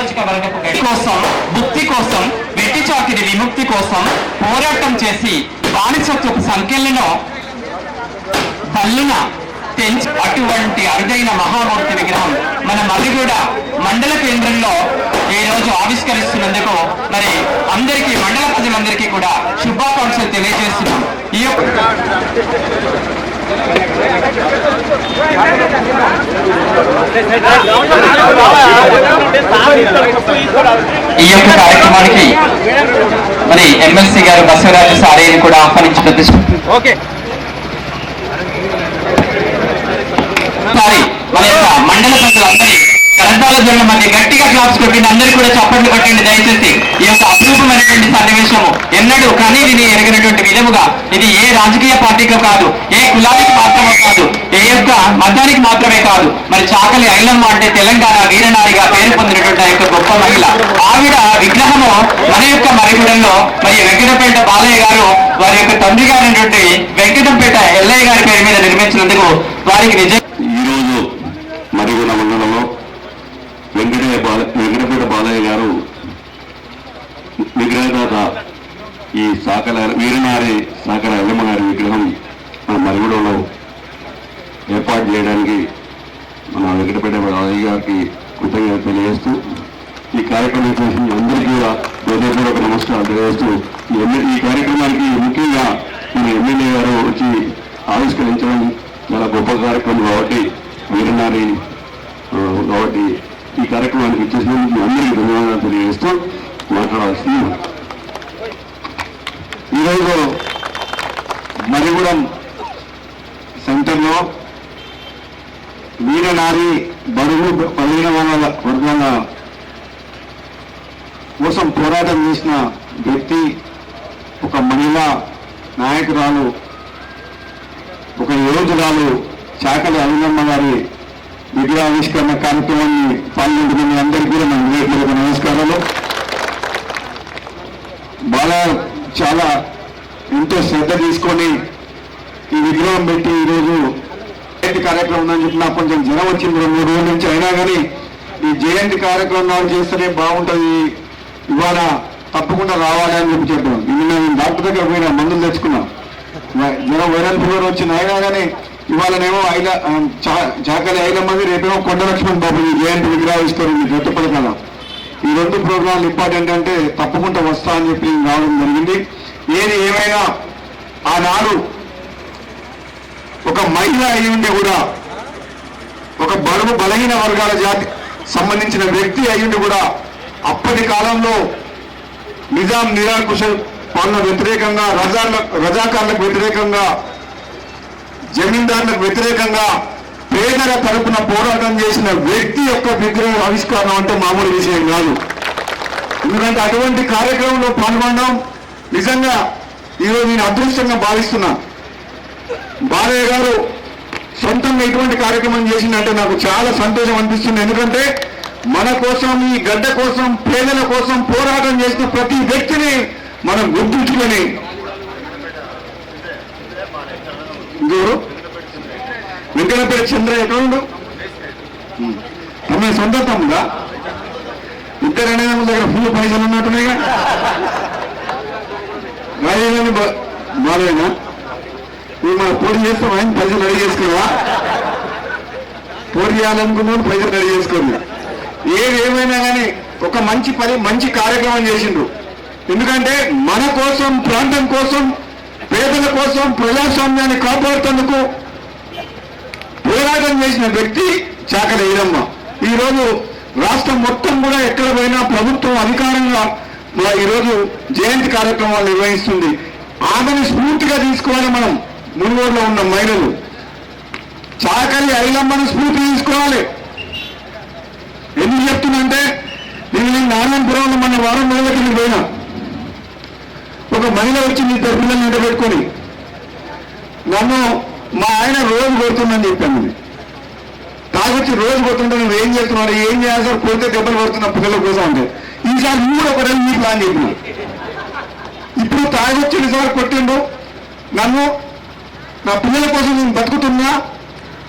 నియోజకవర్గపు గడి కోసం ముక్తి కోసం వెట్టి చాకిరి విముక్తి కోసం పోరాటం చేసి బానిసత్వపు సంఖ్యలను పల్లున తెంచి అటువంటి అరుదైన మహామూర్తి విగ్రహం మన మల్లిగూడ మండల కేంద్రంలో ఈ రోజు ఆవిష్కరిస్తున్నందుకు మరి అందరికీ మండల ప్రజలందరికీ కూడా శుభాకాంక్షలు తెలియజేస్తున్నాం. ఈ యొక్క ఈ యొక్క కార్యక్రమానికి మరి ఎమ్మెల్సీ గారు బసవరాజు సారేని కూడా ఆహ్వానించి ప్రతిష్ఠ ఓకే మన యొక్క కరతాల జల్ల గట్టిగా క్లాప్స్ కొట్టింది అందరూ కూడా చప్పట్లు కొట్టండి దయచేసి. ఈ యొక్క అపరూపమైనటువంటి సన్నివేశము ఎన్నడూ కానీ విని ఎరగినటువంటి విధముగా ఇది ఏ రాజకీయ పార్టీకి కాదు ఏ కులానికి మాత్రమే కాదు ఏ యొక్క మతానికి మాత్రమే కాదు. మరి చాకలి ఐలమ్మ అంటే తెలంగాణ వీరనారిగా పేరు పొందినటువంటి ఆ యొక్క గొప్ప మహిళ. ఆవిడ విగ్రహము మన యొక్క మరిగూడెంలో మరి వెంకటపేట బాలయ్య గారు వారి యొక్క తండ్రి గారైనటువంటి వెంకటంపేట ఎల్లయ్య గారి పేరు మీద నిర్మించినందుకు వారికి నిజం ఈరోజు మరిగూడ మండలంలో వెంకటయ్య బాల వెంకటపేట బాలయ్య గారు విగ్రహదాత ఈ సాకల వీరినారి సాకల ఎల్లమ్మ విగ్రహం మన మరుగుడలో ఏర్పాటు చేయడానికి మన వెంకటపేట రాజయ్య గారికి కృతజ్ఞత తెలియజేస్తూ ఈ కార్యక్రమం చేసిన అందరికీ కూడా హృదయపూర్వక నమస్కారం తెలియజేస్తూ ఈ కార్యక్రమానికి ముఖ్యంగా మన ఎమ్మెల్యే గారు వచ్చి ఆవిష్కరించడం చాలా గొప్ప కార్యక్రమం కాబట్టి వీరనారి కాబట్టి ఈ కార్యక్రమానికి ఇచ్చేసినందుకు అందరికీ ధన్యవాదాలు తెలియజేస్తూ మాట్లాడాల్సింది ఈరోజు మరిగూడెం సెంటర్లో వీరనారి బడుగు బలహీన వాళ్ళ వర్గాల కోసం పోరాటం చేసిన వ్యక్తి ఒక మహిళా నాయకురాలు ఒక యోధురాలు చాకలి అవినమ్మ గారి విగ్రహావిష్కరణ కార్యక్రమాన్ని పాల్గొంటున్న మీ అందరికీ కూడా మన వివేకులకు నమస్కారాలు. బాగా చాలా ఎంతో శ్రద్ధ తీసుకొని ఈ విగ్రహం పెట్టి ఈరోజు జయంతి కార్యక్రమం ఉందని చెప్పి నాకు కొంచెం జ్వరం వచ్చింది రెండు మూడు రోజుల నుంచి. అయినా కానీ ఈ జయంతి కార్యక్రమం చేస్తేనే బాగుంటుంది. ఇవాళ తప్పకుండా రావాలి అని చెప్పి చెప్పాను ఇది నేను డాక్టర్ దగ్గర పోయినా మందులు తెచ్చుకున్నాం. జ్వరం వైరల్ ఫీవర్ వచ్చింది. అయినా కానీ ఇవాళనేమో ఐల చా- చాకలి ఐదు మంది రేపేమో కొండ లక్ష్మణ్ బాబు ఈ జయంతి విగ్రహావిస్తారు జట్టుపడి పథకాల. ఈ రెండు ప్రోగ్రాంలు ఇంపార్టెంట్ అంటే తప్పకుండా వస్తా అని చెప్పి రావడం జరిగింది. ఏది ఏమైనా ఆనాడు ఒక మహిళ అయి ఉండి కూడా ఒక బరువు బలహీన వర్గాల జాతి సంబంధించిన వ్యక్తి అయ్యుండి కూడా అప్పటి కాలంలో నిజాం నిరాకుశ పాలన వ్యతిరేకంగా రజాల రజాకారులకు వ్యతిరేకంగా జమీందారులకు వ్యతిరేకంగా పేదల తరపున పోరాటం చేసిన వ్యక్తి యొక్క విగ్రహ ఆవిష్కరణ అంటే మామూలు విషయం కాదు. ఎందుకంటే అటువంటి కార్యక్రమంలో పాల్గొనడం నిజంగా ఈరోజు నేను అదృష్టంగా భావిస్తున్నా. బాలయ్య గారు సొంతంగా ఇటువంటి కార్యక్రమం చేసిందంటే నాకు చాలా సంతోషం అనిపిస్తుంది. ఎందుకంటే మన కోసం ఈ గడ్డ కోసం పేదల కోసం పోరాటం చేసిన ప్రతి వ్యక్తిని మనం గుర్తుంచుకొని ఇంకెవరు వెంకటపేట చంద్ర ఎక్కడ తమ సొంత తమ్ముడా? ఇద్దరు అనే దగ్గర ఫుల్ పైసలు ఉన్నట్టున్నాయిగా. రాజధాని బాలేనా నువ్వు మన పోటీ చేస్తాం ఆయన ప్రజలు రెడీ చేసుకున్నావా? పోటీ చేయాలనుకున్నాను పైసలు రెడీ చేసుకోండి. ఏది ఏమైనా కానీ ఒక మంచి పని మంచి కార్యక్రమం చేసిండ్రు. ఎందుకంటే మన కోసం ప్రాంతం కోసం పేదల కోసం ప్రజాస్వామ్యాన్ని కాపాడుతందుకు పోరాటం చేసిన వ్యక్తి చాకలి ఈరమ్మ ఈరోజు రాష్ట్రం మొత్తం కూడా ఎక్కడ పోయినా ప్రభుత్వం అధికారంగా మన ఈరోజు జయంతి కార్యక్రమాలు నిర్వహిస్తుంది. ఆమెను స్ఫూర్తిగా తీసుకోవాలి మనం. మునుగోడులో ఉన్న మహిళలు చాకలి ఐలమ్మను స్ఫూర్తి తీసుకోవాలి. ఎందుకు చెప్తుందంటే నేను నేను నారాయణపురంలో మన వారం రోజుల కింద పోయినా. ఒక మహిళ వచ్చి మీ ఇద్దరు పిల్లల్ని నిలబెట్టుకొని నన్ను మా ఆయన రోజు కొడుతుందని చెప్పాను. తాగొచ్చి రోజు కొడుతుంటే నువ్వు ఏం చేస్తున్నాడు ఏం చేయాలి సార్? కొడితే దెబ్బలు పడుతున్న పిల్లల కోసం అంటే ఈసారి నువ్వు కూడా ఒక రోజు నీ ప్లాన్ చెప్పిన ఇప్పుడు తాగొచ్చి సార్ కొట్టిండు. నన్ను నా పిల్లల కోసం నేను బతుకుతున్నా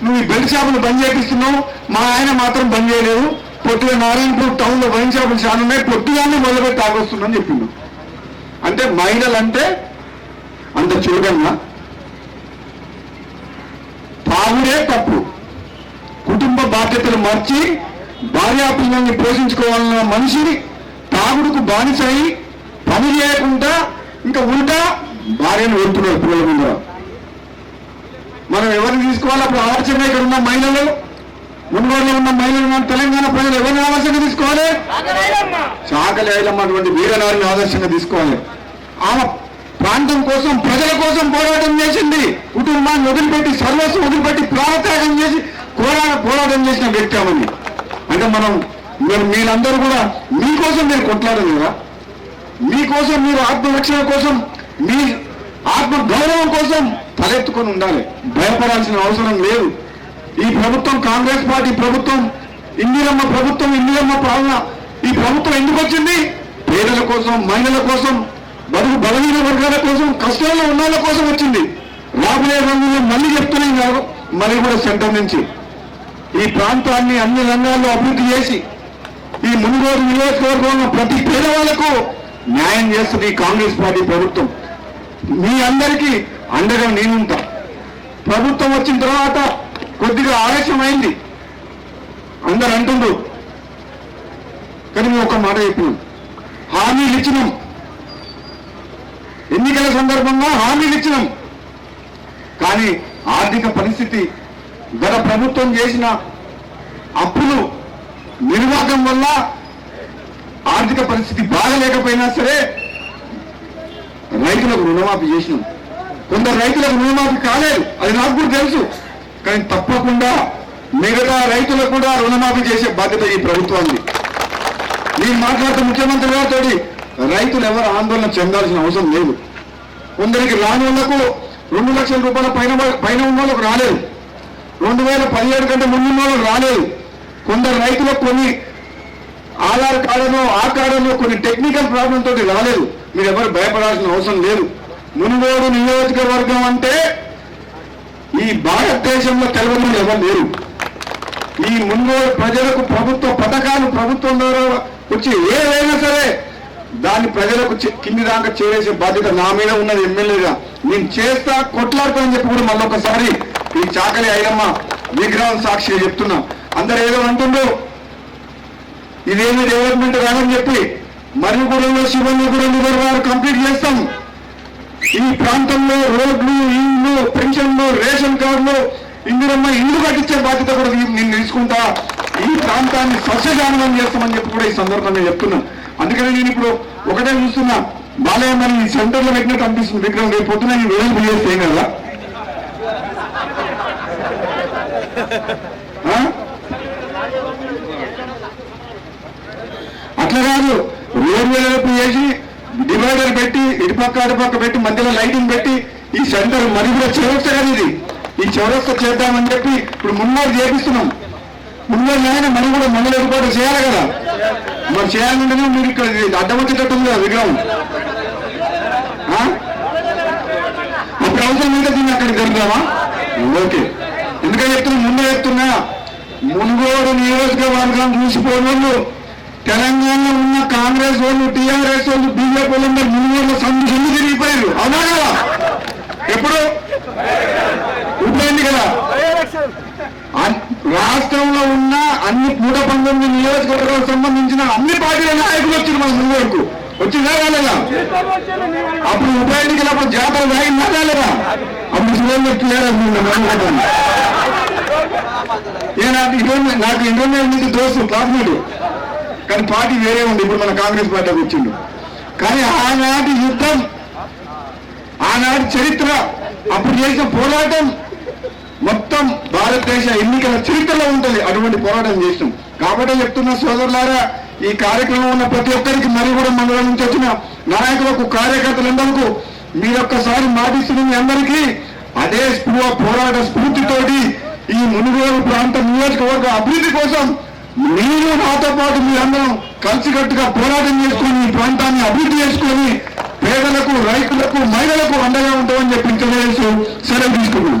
నువ్వు ఈ బెల్ట్ షాపులు బంద్ చేపిస్తున్నావు మా ఆయన మాత్రం బంద్ చేయలేదు. పొట్టిగా నారాయణపూర్ టౌన్లో వైన్ షాపులు చాలా ఉన్నాయి పొట్టిగానే మొదలుపెట్టి తాగొస్తుందని చెప్పిండు. అంటే మహిళలు అంటే అంత చులకన్నా తాగుడే తప్పు. కుటుంబ బాధ్యతలు మర్చి భార్యాపిల్లల్ని పోషించుకోవాలన్న మనిషిని తాగుడుకు బానిసై పని చేయకుండా ఇంకా ఉంటా భార్యను వెళ్తున్నారు పిల్లల ముందర. మనం ఎవరిని తీసుకోవాలి అప్పుడు ఆలోచన ఇక్కడ ఉన్న మహిళలు మున్గోడులో ఉన్న మహిళలు మన తెలంగాణ ప్రజలు ఎవరిని ఆదర్శంగా తీసుకోవాలి? చాకలి ఐలమ్మ అటువంటి వీరనారిని ఆదర్శంగా తీసుకోవాలి. ఆమె ప్రాంతం కోసం ప్రజల కోసం పోరాటం చేసింది. కుటుంబాన్ని వదిలిపెట్టి సర్వస్వం వదిలిపెట్టి ప్రాణత్యాగం చేసి పోరా పోరాటం చేసిన వ్యక్తి ఆమెని అంటే మనం మీరు మీరందరూ కూడా మీకోసం మీరు కొట్లాడదు కదా మీకోసం మీరు ఆత్మరక్షణ కోసం మీ ఆత్మ గౌరవం కోసం తలెత్తుకొని ఉండాలి. భయపడాల్సిన అవసరం లేదు. ఈ ప్రభుత్వం కాంగ్రెస్ పార్టీ ప్రభుత్వం ఇందిరమ్మ ప్రభుత్వం ఇందిరమ్మ పాలన. ఈ ప్రభుత్వం ఎందుకు వచ్చింది? పేదల కోసం మహిళల కోసం బరువు బలహీన వర్గాల కోసం కష్టాల్లో ఉన్న వాళ్ళ కోసం వచ్చింది. రాబోయే రోజుల్లో మళ్ళీ చెప్తున్నాయి మరి కూడా సెంటర్ నుంచి. ఈ ప్రాంతాన్ని అన్ని రంగాల్లో అభివృద్ధి చేసి ఈ మునుగోడు నియోజకవర్గంలో ప్రతి పేదవాళ్ళకు న్యాయం చేస్తుంది ఈ కాంగ్రెస్ పార్టీ ప్రభుత్వం. మీ అందరికీ అండగా నేనుంటా. ప్రభుత్వం వచ్చిన తర్వాత కొద్దిగా ఆలస్యమైంది. అందరు అంటుండ్రు కానీ మేము ఒక మాట చెప్పినాం హామీలు ఇచ్చినాం. ఎన్నికల సందర్భంగా హామీలు ఇచ్చినాం. కానీ ఆర్థిక పరిస్థితి గత ప్రభుత్వం చేసిన అప్పులు నిర్వాహకం వల్ల ఆర్థిక పరిస్థితి బాగలేకపోయినా సరే రైతులకు రుణమాఫీ చేసినాం. కొందరు రైతులకు రుణమాఫీ కాలేదు. అది నాకు కూడా తెలుసు. కానీ తప్పకుండా మిగతా రైతులకు కూడా రుణమాఫీ చేసే బాధ్యత ఈ ప్రభుత్వాన్ని నేను మాట్లాడుతూ ముఖ్యమంత్రి గారితో రైతులు ఎవరు ఆందోళన చెందాల్సిన అవసరం లేదు. కొందరికి రాని వాళ్ళకు రెండు లక్షల రూపాయల పైన పైన ఉన్న వాళ్ళకు రాలేదు. రెండు వేల పదిహేడు కంటే ముందు వాళ్ళకు రాలేదు. కొందరు రైతులకు కొన్ని ఆధార్ కార్డులో ఆ కార్డులో కొన్ని టెక్నికల్ ప్రాబ్లం తోటి రాలేదు. మీరు ఎవరు భయపడాల్సిన అవసరం లేదు. మునుగోడు నియోజకవర్గం అంటే ఈ భారతదేశంలో తెలవని ఎవరు లేరు. ఈ మునుగోడు ప్రజలకు ప్రభుత్వ పథకాలు ప్రభుత్వం ద్వారా వచ్చి ఏదైనా సరే దాన్ని ప్రజలకు చె- కింది దాకా చేసే బాధ్యత నా మీద ఉన్నది ఎమ్మెల్యేగా. నేను చేస్తా కొట్లాడతానని చెప్పి కూడా మళ్ళొకసారి ఈ చాకలి అయ్యమ్మ విగ్రహం సాక్షిగా చెప్తున్నా. అందరు ఏదో అంటుండ్రు. ఇదేమి డెవలప్మెంట్ కాదని చెప్పి మరుగుగూడెంలో శివన్నగూడెం వారు కంప్లీట్ చేస్తాం. ఈ ప్రాంతంలో రోడ్లు ఇల్లు పెన్షన్లు రేషన్ కార్డులు ఇందిరమ్మ ఇల్లు కట్టించే బాధ్యత కూడా నేను తీసుకుంటా? ఈ ప్రాంతాన్ని సస్యశామనం చేస్తామని చెప్పి కూడా ఈ సందర్భంగా చెప్తున్నా. అందుకనే నేను ఇప్పుడు ఒకటే చూస్తున్నా. బాలయ్య మరి ఈ సెంటర్లో పెట్టినట్టు అనిపిస్తుంది. విగ్రహం రేపు పొద్దున నేను వేలు చేస్తే కదా? అట్లా కాదు. రోడ్లు వైపు వేసి డివైడర్ పెట్టి ఇటుపక్క అటుపక్క పెట్టి మధ్యలో లైటింగ్ పెట్టి ఈ సెంటర్ మరి కూడా చౌరస్తా కదా ఇది. ఈ చౌరస్తా చేద్దామని చెప్పి ఇప్పుడు మున్నోరు చేపిస్తున్నాం. మున్నోరు ఆయన మరి కూడా మండల ఏర్పాటు చేయాలి కదా. మరి చేయాలంటేనే మీరు ఇక్కడ ఇది అడ్డం వచ్చేటట్టు ఉంది కదా విగ్రహం. ఆ? అప్పుడు అవసరం అయితే దీన్ని అక్కడికి జరుగుదామా ఓకే. ఎందుకంటే చెప్తున్నా? ముందే చెప్తున్నా మునుగోడు నియోజకవర్గం చూసిపోయిన తెలంగాణలో ఉన్న కాంగ్రెస్ వాళ్ళు టీఆర్ఎస్ వాళ్ళు బీజేపీ వాళ్ళందరూ అందరూ మునుగోడులో సందు సందు తిరిగిపోయారు. అవునా కదా ఎప్పుడు? ఇప్పుడు కదా. రాష్ట్రంలో ఉన్న అన్ని నూట పంతొమ్మిది నియోజకవర్గాలకు సంబంధించిన అన్ని పార్టీల నాయకులు వచ్చారు మన ముందుకు వచ్చిందా రాలేదా? అప్పుడు ఉప ఎన్నికలప్పుడు జాతర తాగిందా రాలేదా? అప్పుడు శివం చెప్తున్నారు నాకు ఇంటర్వ్యూ నాకు ఇంటర్వ్యూ నుంచి దోస్తు క్లాస్మేట్. కానీ పార్టీ వేరే ఉంది. ఇప్పుడు మన కాంగ్రెస్ పార్టీకి వచ్చిండు. కానీ ఆనాటి యుద్ధం ఆనాటి చరిత్ర అప్పుడు చేసిన పోరాటం మొత్తం భారతదేశ ఎన్నికల చరిత్రలో ఉంటుంది. అటువంటి పోరాటం చేసినాం. కాబట్టి చెప్తున్న సోదరులారా ఈ కార్యక్రమం ఉన్న ప్రతి ఒక్కరికి మరి కూడా మండలం నుంచి వచ్చిన నాయకులకు కార్యకర్తలందరికీ మీరొక్కసారి మాటిస్తున్న మీ అందరికీ అదే స్పృహ పోరాట స్ఫూర్తితోటి ఈ మునుగోలు ప్రాంత నియోజకవర్గ అభివృద్ధి కోసం మీరు నాతో పాటు మీరందరం కలిసికట్టుగా పోరాటం చేసుకొని ఈ ప్రాంతాన్ని అభివృద్ధి చేసుకొని పేదలకు రైతులకు మహిళలకు అండగా ఉంటామని చెప్పి తెలియజేస్తూ సెలవు తీసుకున్నాం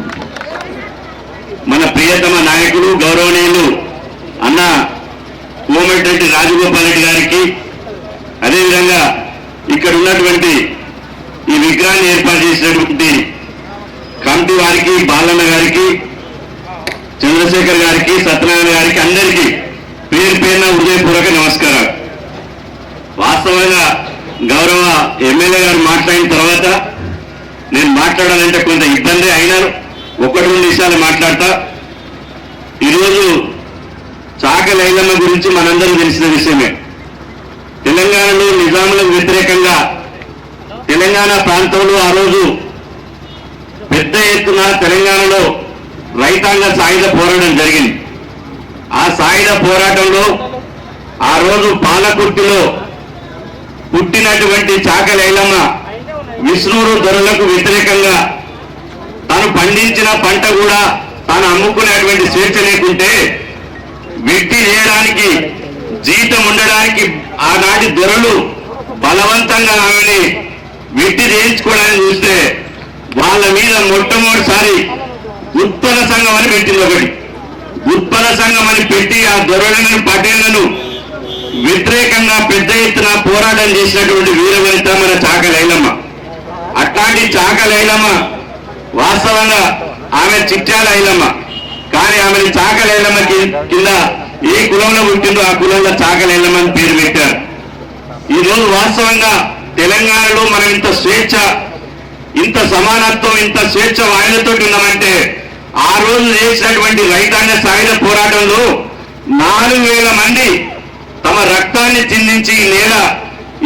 మన ప్రియతమ నాయకుడు గౌరవనీయులు అన్న కోమటిరెడ్డి రాజగోపాల్ రెడ్డి గారికి అదేవిధంగా ఇక్కడ ఉన్నటువంటి ఈ విగ్రహాన్ని ఏర్పాటు చేసినటువంటి కమిటీ వారికి బాలన్న గారికి చంద్రశేఖర్ గారికి సత్యనారాయణ గారికి అందరికీ పేరు పేరున హృదయపూర్వక నమస్కారం వాస్తవంగా గౌరవ ఎమ్మెల్యే గారు మాట్లాడిన తర్వాత నేను మాట్లాడాలంటే కొంత ఇబ్బంది అయినా ఒకటి రెండు విషయాలు మాట్లాడతా. ఈరోజు చాక లైలమ్మ గురించి మనందరం తెలిసిన విషయమే. తెలంగాణలో నిజాములకు వ్యతిరేకంగా తెలంగాణ ప్రాంతంలో ఆ రోజు పెద్ద ఎత్తున తెలంగాణలో రైతాంగ సాయుధ పోరాటం జరిగింది. ఆ సాయుధ పోరాటంలో ఆ రోజు పాలకుర్తిలో పుట్టినటువంటి చాకలైలమ్మ విష్ణురు దొరలకు వ్యతిరేకంగా తాను పండించిన పంట కూడా తాను అమ్ముకునేటువంటి స్వేచ్ఛ లేకుంటే వ్యక్తి చేయడానికి జీతం ఉండడానికి ఆనాటి దొరలు బలవంతంగా ఆమెని వెట్టి చేయించుకోవడానికి చూస్తే వాళ్ళ మీద మొట్టమొదటిసారి ఉత్పన్న సంఘం అని పెట్టింది ఒకటి. ఉత్పల సంఘం అని పెట్టి ఆ దొరలను పటేళ్ళను వ్యతిరేకంగా పెద్ద ఎత్తున పోరాటం చేసినటువంటి వీరవనిత మన చాక లైలమ్మ. అట్లాంటి చాక లైలమ్మ వాస్తవంగా ఆమె చిట్యాల ఐలమ్మ కానీ ఆమెని చాక లైలమ్మ కింద ఏ కులంలో పుట్టిందో ఆ కులంలో చాక లైలమ్మ అని పేరు పెట్టారు. ఈ రోజు వాస్తవంగా తెలంగాణలో మనం ఇంత స్వేచ్ఛ ఇంత సమానత్వం ఇంత స్వేచ్ఛ వాయినతోటి ఉన్నామంటే ఆ రోజు చేసినటువంటి రైతాంగ సాయుధ పోరాటంలో నాలుగు వేల మంది తమ రక్తాన్ని చిందించి నేల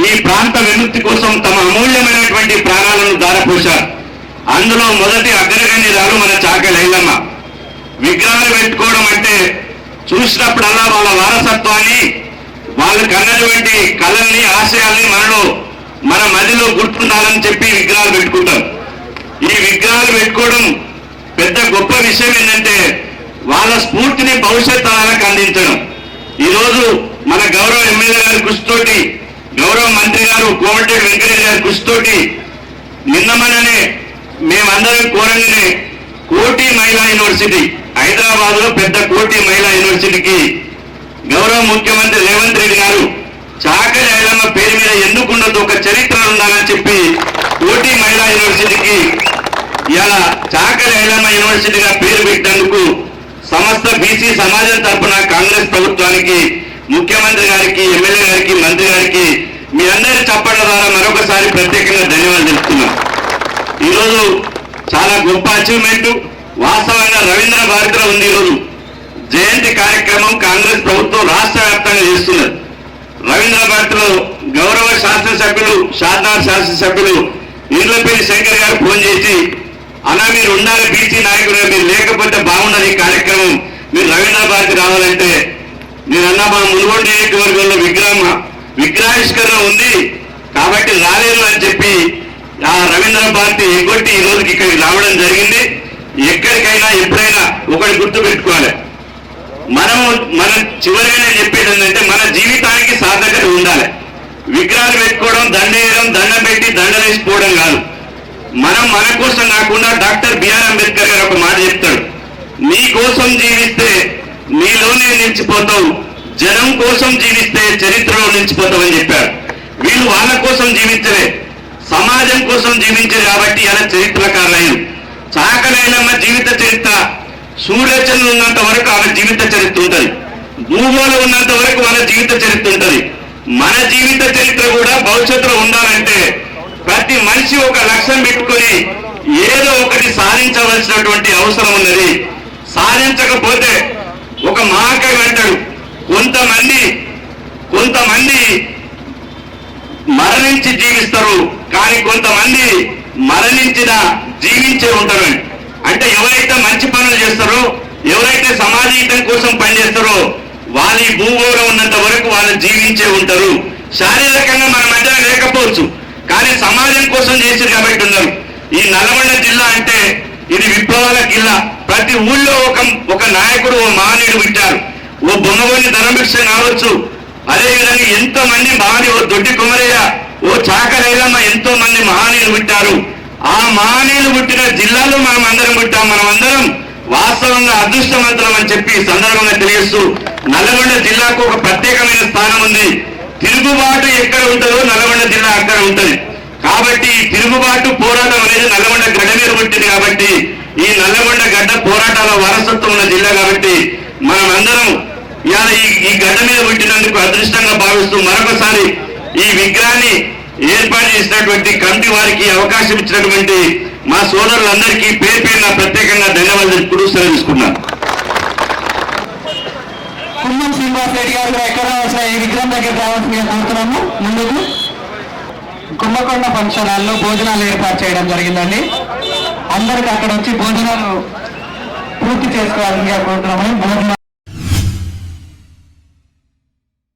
ఈ ప్రాంత విముక్తి కోసం తమ అమూల్యమైనటువంటి ప్రాణాలను దారపోశారు అందులో మొదటి అగ్రగణ్యురాలు మన చాక లైలమ్మ. విగ్రహాలు పెట్టుకోవడం అంటే చూసినప్పుడల్లా వాళ్ళ వారసత్వాన్ని వాళ్ళు కన్నటువంటి కళల్ని ఆశయాల్ని మనలో మన మదిలో గుర్తుండాలని చెప్పి విగ్రహాలు పెట్టుకుంటారు. ఈ విగ్రహాలు పెట్టుకోవడం పెద్ద గొప్ప విషయం ఏంటంటే వాళ్ళ స్ఫూర్తిని భవిష్యత్ తరాలకు అందించడం ఈరోజు మన గౌరవ ఎమ్మెల్యే గారి కృషితోటి గౌరవ మంత్రి గారు కోమటి వెంకటేష్ గారి కృషితోటి నిన్నమననే మేమందరం కోరంగానే కోటి మహిళా యూనివర్సిటీ హైదరాబాద్లో పెద్ద కోటి మహిళా యూనివర్సిటీకి గౌరవ ముఖ్యమంత్రి రేవంత్ రెడ్డి గారు చాకలి ఐలమ్మ పేరు మీద ఎందుకున్నది ఒక చరిత్ర ఉండాలని చెప్పి కోటి మహిళా యూనివర్సిటీకి ఇలా చాకలి ఐలమ్మ యూనివర్సిటీగా పేరు పెట్టేందుకు సమస్త బీసీ సమాజం తరఫున కాంగ్రెస్ ప్రభుత్వానికి ముఖ్యమంత్రి గారికి ఎమ్మెల్యే గారికి మంత్రి గారికి మీ అందరి చప్పట్ల ద్వారా మరొకసారి ప్రత్యేకంగా ధన్యవాదాలు తెలుపుతున్నాం. ఈరోజు చాలా గొప్ప అచీవ్మెంట్ వాస్తవంగా రవీంద్ర భారతిలో ఉంది ఈరోజు. జయంతి కార్యక్రమం కాంగ్రెస్ ప్రభుత్వం రాష్ట్ర వ్యాప్తంగా చేస్తున్నారు రవీంద్ర భారతిలో గౌరవ శాసనసభ్యులు షాద్నార్ శాసనసభ్యులు ఇండ్లపేరి శంకర్ గారు ఫోన్ చేసి అలా మీరు ఉండాలి బీసీ నాయకుడు మీరు లేకపోతే బాగుండదు ఈ కార్యక్రమం. మీరు రవీంద్ర భారతి రావాలంటే నేను అన్నా మా మునుగోడు నియోజకవర్గంలో విగ్రహం విగ్రహావిష్కరణ ఉంది. కాబట్టి రాలేదు అని చెప్పి ఆ రవీంద్ర భారతి ఎగ్గొట్టి ఈ రోజుకి ఇక్కడికి రావడం జరిగింది. ఎక్కడికైనా ఎప్పుడైనా ఒకటి గుర్తు పెట్టుకోవాలి. మనం మన చివరిగా నేను చెప్పేది ఏంటంటే మన జీవితానికి సార్థకత ఉండాలి. విగ్రహాలు పెట్టుకోవడం దండేయడం దండం పెట్టి దండలేసిపోవడం కాదు. మనం మన కోసం కాకుండా డాక్టర్ బిఆర్ అంబేద్కర్ గారు ఒక మాట చెప్తాడు. నీ కోసం జీవిస్తే నీలోనే నిలిచిపోతావు జనం కోసం జీవిస్తే చరిత్రలో నిలిచిపోతావు అని చెప్పారు. వీళ్ళు వాళ్ళ కోసం జీవించలే సమాజం కోసం జీవించారు కాబట్టి అలా చరిత్రకారులైన చాకలైనమ్మ జీవిత చరిత్ర సూర్యచంద్రులు ఉన్నంత వరకు ఆమె జీవిత చరిత్ర ఉంటుంది. భూగోళం ఉన్నంత వరకు వాళ్ళ జీవిత చరిత్ర ఉంటుంది. మన జీవిత చరిత్ర కూడా భవిష్యత్తులో ఉండాలంటే ప్రతి మనిషి ఒక లక్ష్యం పెట్టుకొని ఏదో ఒకటి సాధించవలసినటువంటి అవసరం ఉన్నది. సాధించకపోతే ఒక మహాకవి అంటాడు. కొంతమంది కొంతమంది మరణించి జీవిస్తారు కానీ కొంతమంది మరణించిన జీవించే ఉంటారు. అంటే ఎవరైతే మంచి పనులు చేస్తారో ఎవరైతే సమాజీతం కోసం పనిచేస్తారో వాళ్ళ భూగోళం ఉన్నంత వరకు వాళ్ళు జీవించే ఉంటారు. శారీరకంగా మన మధ్య లేకపోవచ్చు. కానీ సమాజం కోసం చేశారు కాబట్టి ఉన్నారు ఈ నల్గొండ జిల్లా అంటే ఇది విప్లవాల జిల్లా. ప్రతి ఊళ్ళో ఒక ఒక నాయకుడు ఓ మహనీయుడు పెట్టారు. ఓ బొమ్మగొని ధనభిక్ష కావచ్చు. అదే విధంగా ఎంతో మంది మహాని ఓ దొడ్డి కుమరయ్య ఓ చాకరైలమ్మ ఎంతో మంది మహానీయులు పుట్టారు. ఆ మహానీయులు పుట్టిన జిల్లాలో మనం అందరం పుట్టాం. మనం అందరం వాస్తవంగా అదృష్టవంతులం అని చెప్పి సందర్భంగా తెలియస్తూ నల్గొండ జిల్లాకు ఒక ప్రత్యేకమైన స్థానం ఉంది. తిరుగుబాటు ఎక్కడ ఉంటుందో నల్గొండ జిల్లా అక్కడ ఉంటుంది. కాబట్టి తిరుగుబాటు పోరాటం అనేది నల్లగొండ గడ్డ మీద ఉంటుంది కాబట్టి ఈ నల్లగొండ గడ్డ పోరాటాల వారసత్వం ఉన్న జిల్లా కాబట్టి మనం అందరం ఇవాళ ఈ గడ్డ మీద పుట్టినందుకు అదృష్టంగా భావిస్తూ మరొకసారి ఈ విగ్రహాన్ని ఏర్పాటు చేసినటువంటి కమిటీ వారికి అవకాశం ఇచ్చినటువంటి మా సోదరులందరికీ పేరు పేరున ప్రత్యేకంగా ధన్యవాదాలు తెలుపుతూ సెలవు తీసుకున్నాను శ్రీనివాస్ రెడ్డి గారు కూడా ఎక్కడ రావాల్సిన ఈ విగ్రహం దగ్గర రావాల్సిన కోరుతున్నాము. ముందుకు కుంభకొండ ఫంక్షన్ హాల్లో భోజనాలు ఏర్పాటు చేయడం జరిగిందండి. అందరికి అక్కడ వచ్చి భోజనాలు పూర్తి చేసుకోవాలని కోరుతున్నాము. భోజనాలు